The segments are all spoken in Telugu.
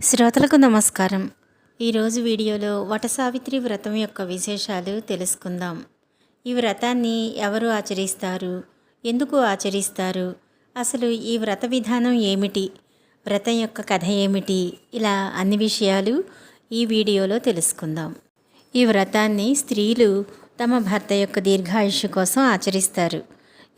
శ్రోతలకు నమస్కారం. ఈరోజు వీడియోలో వటసావిత్రి వ్రతం యొక్క విశేషాలు తెలుసుకుందాం. ఈ వ్రతాన్ని ఎవరు ఆచరిస్తారు? ఎందుకు ఆచరిస్తారు? అసలు ఈ వ్రత విధానం ఏమిటి? వ్రతం యొక్క కథ ఏమిటి? ఇలా అన్ని విషయాలు ఈ వీడియోలో తెలుసుకుందాం. ఈ వ్రతాన్ని స్త్రీలు తమ భర్త యొక్క దీర్ఘాయుష్ కోసం ఆచరిస్తారు.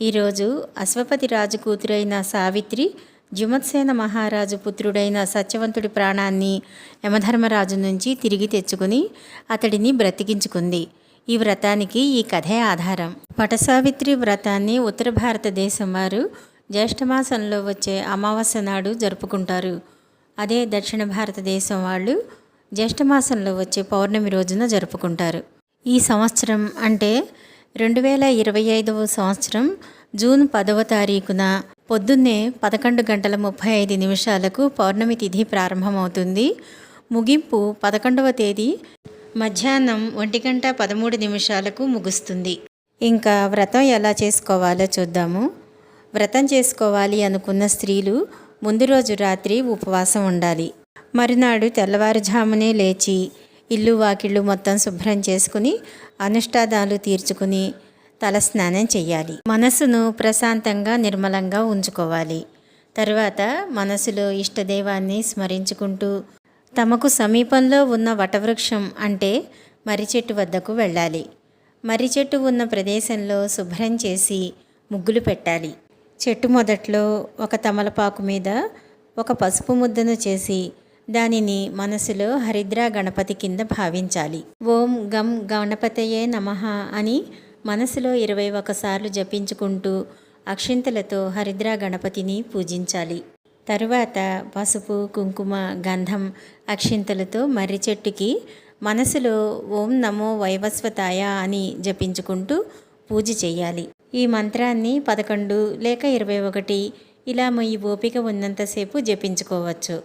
ఈరోజు అశ్వపతి రాజు కూతురైన సావిత్రి జుమత్సేన మహారాజు పుత్రుడైన సత్యవంతుడి ప్రాణాన్ని యమధర్మరాజు నుంచి తిరిగి తెచ్చుకుని అతడిని బ్రతికించుకుంది. ఈ వ్రతానికి ఈ కథే ఆధారం. పటసావిత్రి వ్రతాన్ని ఉత్తర భారతదేశం వారు జ్యేష్ఠమాసంలో వచ్చే అమావాస్య నాడు జరుపుకుంటారు. అదే దక్షిణ భారతదేశం వాళ్ళు జ్యేష్ఠమాసంలో వచ్చే పౌర్ణమి రోజున జరుపుకుంటారు. ఈ సంవత్సరం అంటే రెండు వేల ఇరవై ఐదవ సంవత్సరం జూన్ పదవ తారీఖున పొద్దున్నే పదకొండు గంటల ముప్పై ఐదు నిమిషాలకు పౌర్ణమి తిథి ప్రారంభమవుతుంది. ముగింపు పదకొండవ తేదీ మధ్యాహ్నం ఒంటి గంట పదమూడు నిమిషాలకు ముగుస్తుంది. ఇంకా వ్రతం ఎలా చేసుకోవాలో చూద్దాము. వ్రతం చేసుకోవాలి అనుకున్న స్త్రీలు ముందు రోజు రాత్రి ఉపవాసం ఉండాలి. మరునాడు తెల్లవారుజామునే లేచి ఇల్లు వాకిళ్ళు మొత్తం శుభ్రం చేసుకుని అనుష్ఠానాలు తీర్చుకుని తలస్నానం చేయాలి మనసును ప్రశాంతంగా నిర్మలంగా ఉంచుకోవాలి. తరువాత మనసులో ఇష్టదైవాన్ని స్మరించుకుంటూ తమకు సమీపంలో ఉన్న వటవృక్షం అంటే మర్రి చెట్టు వద్దకు వెళ్ళాలి. మర్రి చెట్టు ఉన్న ప్రదేశంలో శుభ్రం చేసి ముగ్గులు పెట్టాలి. చెట్టు మొదట్లో ఒక తమలపాకు మీద ఒక పసుపు ముద్దను చేసి దానిని మనసులో హరిద్రా గణపతి కింద భావించాలి. ఓం గం గణపతయే నమః అని మనసులో ఇరవై ఒకసార్లు జపించుకుంటూ అక్షింతలతో హరిద్రా గణపతిని పూజించాలి. తరువాత పసుపు కుంకుమ గంధం అక్షింతలతో మర్రి చెట్టుకి మనసులో ఓం నమో వైవస్వతాయ అని జపించుకుంటూ పూజ చేయాలి. ఈ మంత్రాన్ని పదకొండు లేక ఇరవై ఒకటి ఇలా మొయ్యి ఓపిక ఉన్నంతసేపు జపించుకోవచ్చు.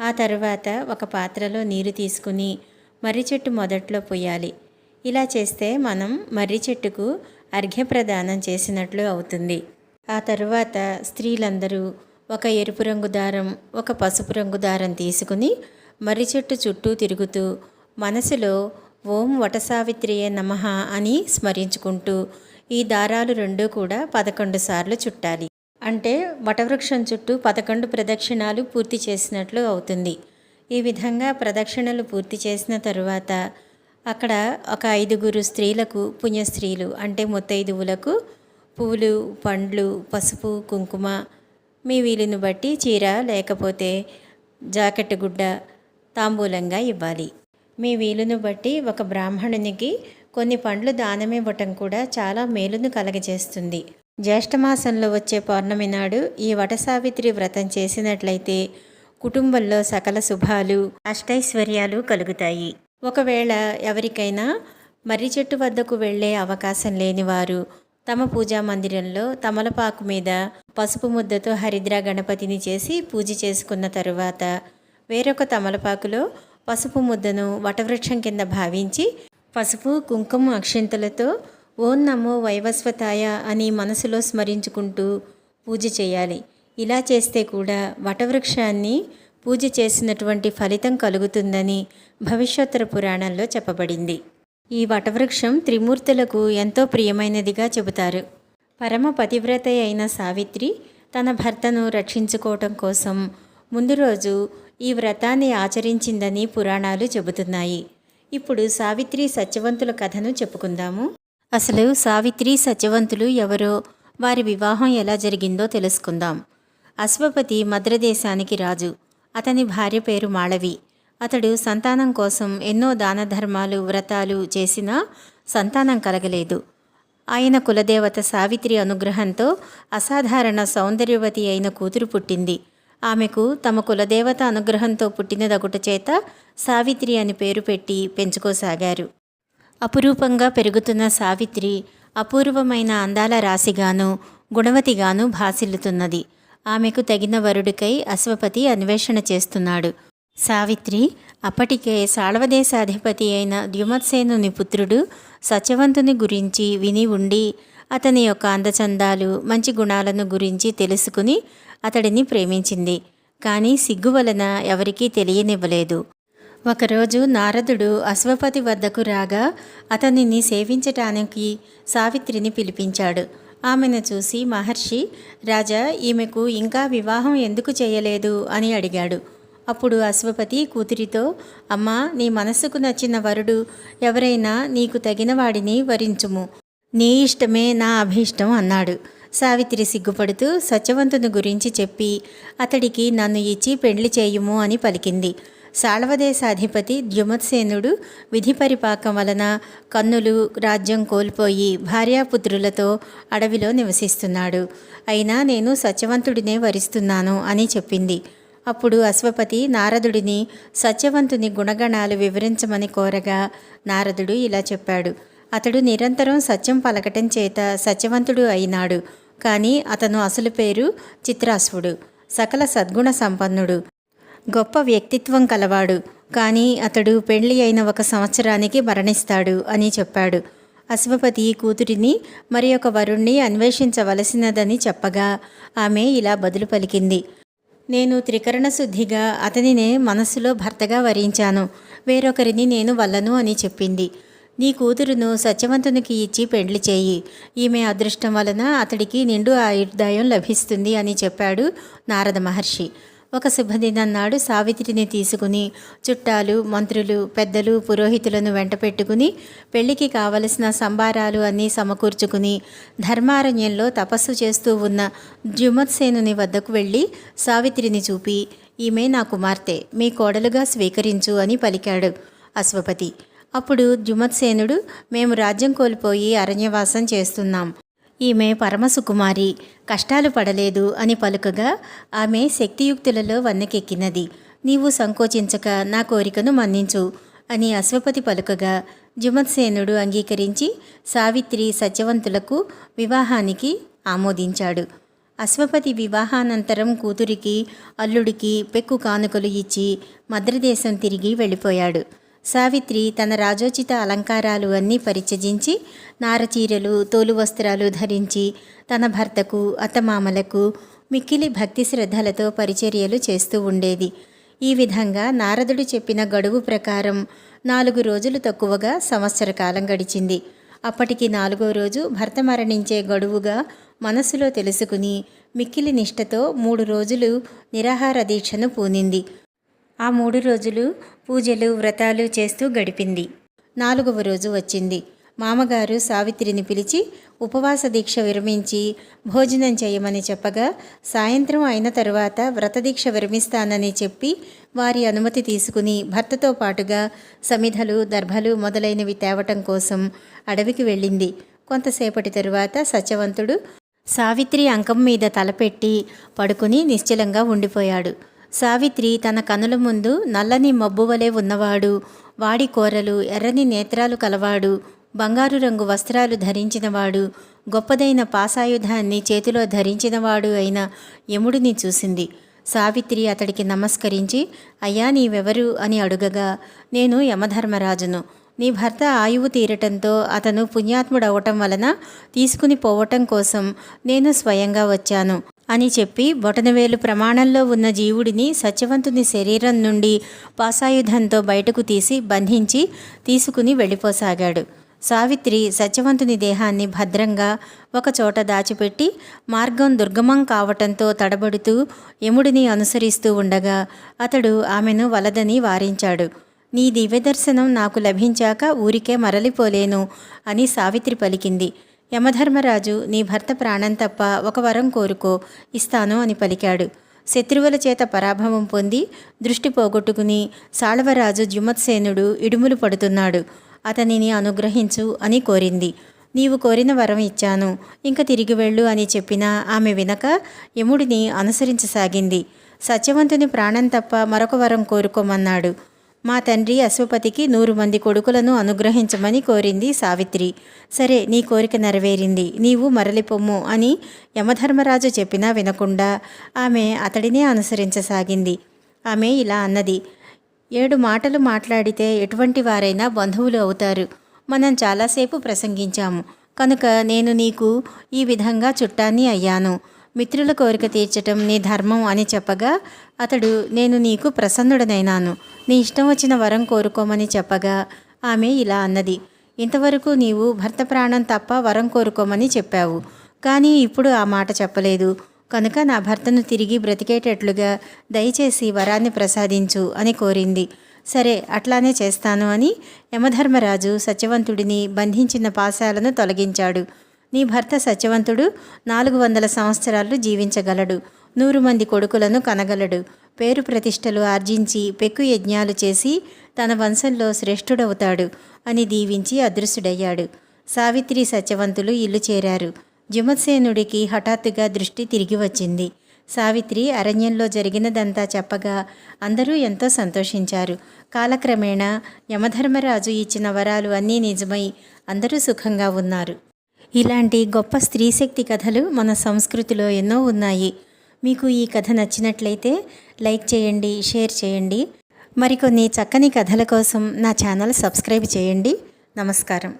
ఆ తర్వాత ఒక పాత్రలో నీరు తీసుకుని మర్రి చెట్టు మొదట్లో పోయాలి. ఇలా చేస్తే మనం మర్రి చెట్టుకు అర్ఘ్యప్రదానం చేసినట్లు అవుతుంది. ఆ తరువాత స్త్రీలందరూ ఒక ఎరుపు రంగు దారం ఒక పసుపు రంగు దారం తీసుకుని మర్రి చెట్టు చుట్టూ తిరుగుతూ మనసులో ఓం వటసావిత్రియే నమః అని స్మరించుకుంటూ ఈ దారాలు రెండూ కూడా పదకొండు సార్లు చుట్టాలి. అంటే వటవృక్షం చుట్టూ పదకొండు ప్రదక్షిణాలు పూర్తి చేసినట్లు అవుతుంది. ఈ విధంగా ప్రదక్షిణలు పూర్తి చేసిన తరువాత అక్కడ ఒక ఐదుగురు స్త్రీలకు పుణ్యస్త్రీలు అంటే ముత్తైదువులకు పువ్వులు పండ్లు పసుపు కుంకుమ మీ వీలుని బట్టి చీర లేకపోతే జాకెట్ గుడ్డ తాంబూలంగా ఇవ్వాలి. మీ వీలును బట్టి ఒక బ్రాహ్మణునికి కొన్ని పండ్లు దానమివ్వటం కూడా చాలా మేలును కలగజేస్తుంది. జ్యేష్ఠమాసంలో వచ్చే పౌర్ణమి నాడు ఈ వటసావిత్రి వ్రతం చేసినట్లయితే కుటుంబంలో సకల శుభాలు అష్టైశ్వర్యాలు కలుగుతాయి. ఒకవేళ ఎవరికైనా మర్రి చెట్టు వద్దకు వెళ్ళే అవకాశం లేనివారు తమ పూజా మందిరంలో తమలపాకు మీద పసుపు ముద్దతో హరిద్రా గణపతిని చేసి పూజ చేసుకున్న తరువాత వేరొక తమలపాకులో పసుపు ముద్దను వటవృక్షం కింద భావించి పసుపు కుంకుమ అక్షింతలతో ఓం నమో వైవస్వతాయ అని మనసులో స్మరించుకుంటూ పూజ చేయాలి. ఇలా చేస్తే కూడా వటవృక్షాన్ని పూజ చేసినటువంటి ఫలితం కలుగుతుందని భవిష్యోత్తర పురాణంలో చెప్పబడింది. ఈ వటవృక్షం త్రిమూర్తులకు ఎంతో ప్రియమైనదిగా చెబుతారు. పరమ పతివ్రత అయిన సావిత్రి తన భర్తను రక్షించుకోవటం కోసం ముందు రోజు ఈ వ్రతాన్ని ఆచరించిందని పురాణాలు చెబుతున్నాయి. ఇప్పుడు సావిత్రి సత్యవంతుల కథను చెప్పుకుందాము. అసలు సావిత్రి సత్యవంతులు ఎవరో వారి వివాహం ఎలా జరిగిందో తెలుసుకుందాం. అశ్వపతి మద్రదేశానికి రాజు. అతని భార్య పేరు మాళవి. అతడు సంతానం కోసం ఎన్నో దాన ధర్మాలు వ్రతాలు చేసినా సంతానం కలగలేదు. ఆయన కులదేవత సావిత్రి అనుగ్రహంతో అసాధారణ సౌందర్యవతి అయిన కూతురు పుట్టింది. ఆమెకు తమ కులదేవత అనుగ్రహంతో పుట్టినదొకటి చేత సావిత్రి అని పేరు పెట్టి పెంచుకోసాగారు. అపురూపంగా పెరుగుతున్న సావిత్రి అపూర్వమైన అందాల రాశిగాను గుణవతిగాను భాసిల్లుతున్నది. ఆమెకు తగిన వరుడికై అశ్వపతి అన్వేషణ చేస్తున్నాడు. సావిత్రి అప్పటికే సాళవదేశాధిపతి అయిన ద్యుమత్సేనుని పుత్రుడు సత్యవంతుని గురించి విని ఉండి అతని యొక్క అందచందాలు మంచి గుణాలను గురించి తెలుసుకుని అతడిని ప్రేమించింది. కానీ సిగ్గు వలన ఎవరికీ తెలియనివ్వలేదు. ఒకరోజు నారదుడు అశ్వపతి వద్దకు రాగా అతనిని సేవించటానికి సావిత్రిని పిలిపించాడు. ఆమెను చూసి మహర్షి రాజా ఈమెకు ఇంకా వివాహం ఎందుకు చేయలేదు? అని అడిగాడు. అప్పుడు అశ్వపతి కూతురితో అమ్మా నీ మనస్సుకు నచ్చిన వరుడు ఎవరైనా నీకు తగిన వాడిని వరించుము. నీ ఇష్టమే నా అభీష్టం అన్నాడు. సావిత్రి సిగ్గుపడుతూ సత్యవంతుని గురించి చెప్పి అతడికి నన్ను ఇచ్చి పెళ్ళి చేయుము అని పలికింది. సాళవదేశాధిపతి ద్యుమత్సేనుడు విధి పరిపాకం వలన కన్నులు రాజ్యం కోల్పోయి భార్యాపుత్రులతో అడవిలో నివసిస్తున్నాడు. అయినా నేను సత్యవంతుడినే వరిస్తున్నాను అని చెప్పింది. అప్పుడు అశ్వపతి నారదుడిని సత్యవంతుని గుణగణాలు వివరించమని కోరగా నారదుడు ఇలా చెప్పాడు. అతడు నిరంతరం సత్యం పలకటం చేత సత్యవంతుడు అయినాడు. కానీ అతను అసలు పేరు చిత్రాశ్వుడు సకల సద్గుణ సంపన్నుడు. గొప్ప వ్యక్తిత్వం కలవాడు. కానీ అతడు పెళ్ళి అయిన ఒక సంవత్సరానికి మరణిస్తాడు అని చెప్పాడు. అశ్వపతి కూతురిని మరి ఒక వరుణ్ణి అన్వేషించవలసినదని చెప్పగా ఆమె ఇలా బదులు పలికింది. నేను త్రికరణ శుద్ధిగా అతనినే మనస్సులో భర్తగా వరించాను. వేరొకరిని నేను వల్లను అని చెప్పింది. నీ కూతురును సత్యవంతునికి ఇచ్చి పెండ్లి చేయి. ఈమె అదృష్టం వలన అతడికి నిండు ఆయుర్దాయం లభిస్తుంది అని చెప్పాడు నారద మహర్షి. ఒక శుభదినన్నాడు సావిత్రిని తీసుకుని చుట్టాలు మంత్రులు పెద్దలు పురోహితులను వెంట పెట్టుకుని పెళ్ళికి కావలసిన సంబారాలు అన్నీ సమకూర్చుకుని ధర్మారణ్యంలో తపస్సు చేస్తూ ఉన్న జుమత్సేనుని వద్దకు వెళ్ళి సావిత్రిని చూపి ఈమె నా కుమార్తె మీ కోడలుగా స్వీకరించు అని పలికాడు అశ్వపతి. అప్పుడు జుమత్సేనుడు మేము రాజ్యం కోల్పోయి అరణ్యవాసం చేస్తున్నాం. ఈమె పరమసుకుమారి. కష్టాలు పడలేదు అని పలుకగా ఆమె శక్తియుక్తులలో వన్నెకెక్కినది. నీవు సంకోచించక నా కోరికను మన్నించు అని అశ్వపతి పలుకగా జుమత్సేనుడు అంగీకరించి సావిత్రి సత్యవంతులకు వివాహానికి ఆమోదించాడు. అశ్వపతి వివాహానంతరం కూతురికి అల్లుడికి పెక్కు కానుకలు ఇచ్చి మద్రదేశం తిరిగి వెళ్ళిపోయాడు. సావిత్రి తన రాజోచిత అలంకారాలు అన్నీ పరిచయించి నారచీరలు తోలు వస్త్రాలు ధరించి తన భర్తకు అత్తమామలకు మిక్కిలి భక్తి శ్రద్ధలతో పరిచర్యలు చేస్తూ ఉండేది. ఈ విధంగా నారదుడు చెప్పిన గడువు ప్రకారం నాలుగు రోజులు తక్కువగా సంవత్సర కాలం గడిచింది. అప్పటికి నాలుగో రోజు భర్త మరణించే గడువుగా మనసులో తెలుసుకుని మిక్కిలి నిష్టతో మూడు రోజులు నిరాహార దీక్షను పూనింది. ఆ మూడు రోజులు పూజలు వ్రతాలు చేస్తూ గడిపింది. నాలుగవ రోజు వచ్చింది. మామగారు సావిత్రిని పిలిచి ఉపవాస దీక్ష విరమించి భోజనం చేయమని చెప్పగా సాయంత్రం అయిన తరువాత వ్రతదీక్ష విరమిస్తానని చెప్పి వారి అనుమతి తీసుకుని భర్తతో పాటుగా సమిధలు దర్భలు మొదలైనవి తేవటం కోసం అడవికి వెళ్ళింది. కొంతసేపటి తరువాత సత్యవంతుడు సావిత్రి అంకం మీద తలపెట్టి పడుకుని నిశ్చలంగా ఉండిపోయాడు. సావిత్రి తన కనుల ముందు నల్లని మబ్బువలే ఉన్నవాడు వాడి కోరలు ఎర్రని నేత్రాలు కలవాడు బంగారు రంగు వస్త్రాలు ధరించినవాడు గొప్పదైన పాసాయుధాన్ని చేతిలో ధరించినవాడు అయిన యముడిని చూసింది. సావిత్రి అతడికి నమస్కరించి అయ్యా నీవెవరు అని అడుగగా నేను యమధర్మరాజును. నీ భర్త ఆయువు తీరటంతో అతను పుణ్యాత్ముడవటం వలన తీసుకుని పోవటం కోసం నేను స్వయంగా వచ్చాను. అని చెప్పి బొటనవేలు ప్రమాణంలో ఉన్న జీవుడిని సత్యవంతుని శరీరం నుండి పాసాయుధంతో బయటకు తీసి బంధించి తీసుకుని వెళ్ళిపోసాగాడు. సావిత్రి సత్యవంతుని దేహాన్ని భద్రంగా ఒకచోట దాచిపెట్టి మార్గం దుర్గమం కావటంతో తడబడుతూ యముడిని అనుసరిస్తూ ఉండగా అతడు ఆమెను వలదని వారించాడు. నీ దివ్యదర్శనం నాకు లభించాక ఊరికే మరలిపోలేను అని సావిత్రి పలికింది. యమధర్మరాజు నీ భర్త ప్రాణం తప్ప ఒక వరం కోరుకో ఇస్తాను అని పలికాడు. శత్రువుల చేత పరాభవం పొంది దృష్టి పోగొట్టుకుని సాళవరాజు జుమత్సేనుడు ఇడుములు పడుతున్నాడు. అతనిని అనుగ్రహించు అని కోరింది. నీవు కోరిన వరం ఇచ్చాను. ఇంక తిరిగి వెళ్ళు అని చెప్పినా ఆమె వినక యముడిని అనుసరించసాగింది. సత్యవంతుని ప్రాణం తప్ప మరొక వరం కోరుకోమన్నాడు. మా తండ్రి అశ్వపతికి నూరు మంది కొడుకులను అనుగ్రహించమని కోరింది సావిత్రి. సరే నీ కోరిక నెరవేరింది. నీవు మరలిపొమ్ము అని యమధర్మరాజు చెప్పినా వినకుండా ఆమె అతడినే అనుసరించసాగింది. ఆమె ఇలా అన్నది. ఏడు మాటలు మాట్లాడితే ఎటువంటి వారైనా బంధువులు అవుతారు. మనం చాలాసేపు ప్రసంగించాము. కనుక నేను నీకు ఈ విధంగా చుట్టాన్ని అయ్యాను. మిత్రుల కోరిక తీర్చటం నీ ధర్మం అని చెప్పగా అతడు నేను నీకు ప్రసన్నుడనైనాను. నీ ఇష్టం వచ్చిన వరం కోరుకోమని చెప్పగా ఆమె ఇలా అన్నది. ఇంతవరకు నీవు భర్త ప్రాణం తప్ప వరం కోరుకోమని చెప్పావు. కానీ ఇప్పుడు ఆ మాట చెప్పలేదు. కనుక నా భర్తను తిరిగి బ్రతికేటట్లుగా దయచేసి వరాన్ని ప్రసాదించు అని కోరింది. సరే అట్లానే చేస్తాను అని యమధర్మరాజు సత్యవంతుడిని బంధించిన పాశాలను తొలగించాడు. నీ భర్త సత్యవంతుడు నాలుగు వందల సంవత్సరాలు జీవించగలడు. నూరు మంది కొడుకులను కనగలడు. పేరు ప్రతిష్టలు ఆర్జించి పెక్కు యజ్ఞాలు చేసి తన వంశంలో శ్రేష్ఠుడవుతాడు అని దీవించి అదృశ్యుడయ్యాడు. సావిత్రి సత్యవంతులు ఇల్లు చేరారు. జుమత్సేనుడికి హఠాత్తుగా దృష్టి తిరిగి వచ్చింది. సావిత్రి అరణ్యంలో జరిగినదంతా చెప్పగా అందరూ ఎంతో సంతోషించారు. కాలక్రమేణా యమధర్మరాజు ఇచ్చిన వరాలు అన్నీ నిజమై అందరూ సుఖంగా ఉన్నారు. ఇలాంటి గొప్ప స్త్రీశక్తి కథలు మన సంస్కృతిలో ఎన్నో ఉన్నాయి. మీకు ఈ కథ నచ్చినట్లయితే లైక్ చేయండి షేర్ చేయండి. మరికొన్ని చక్కని కథల కోసం నా ఛానల్ సబ్స్క్రైబ్ చేయండి. నమస్కారం.